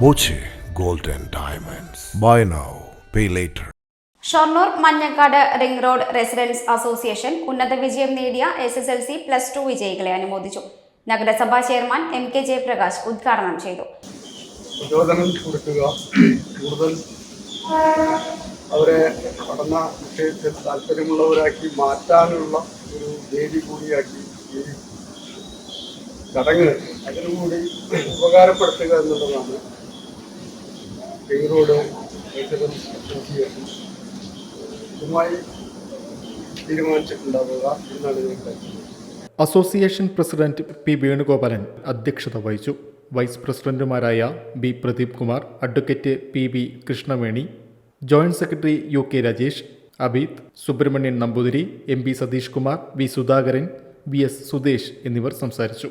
Boche gold diamonds Diamonds. Buy now, pay later. Shoranur Manjakkad ring road residence association ഉന്നത വിജയം നേടിയ S S L C plus two വിജയികളെ അനുമോദിച്ചു നഗരസഭാ chairman M K Jayaprakash ഉദ്ഘാടനം ചെയ്തു പ്രചോദനം കൊടുക്കുക കൂടുതൽ അവരെ പഠന വിഷയത്തിൽ താല്പര്യമുള്ളവരാക്കി മാറ്റാനുള്ള ഒരു വേദി കൂടിയാക്കി ഈ ചടങ്ങ് അതിനുകൂടി ഉപകാരപ്പെടുത്തുക എന്നുള്ളതാണ് റിംഗ് റോഡ് അസോസിയേഷൻ ഇതുമായി തീരുമാനിച്ചിട്ടുണ്ടാവുക എന്നാണ് അസോസിയേഷൻ പ്രസിഡന്റ് പി വേണുഗോപാലൻ അധ്യക്ഷത വഹിച്ചു. വൈസ് പ്രസിഡന്റുമാരായ B Pradeep Kumar advocate P V Krishnaveni joint secretary U K Rajesh Abeeth Subramanian Namboothiri M P Satheesh Kumar V Sudhakaran V S Sudesh എന്നിവർ സംസാരിച്ചു.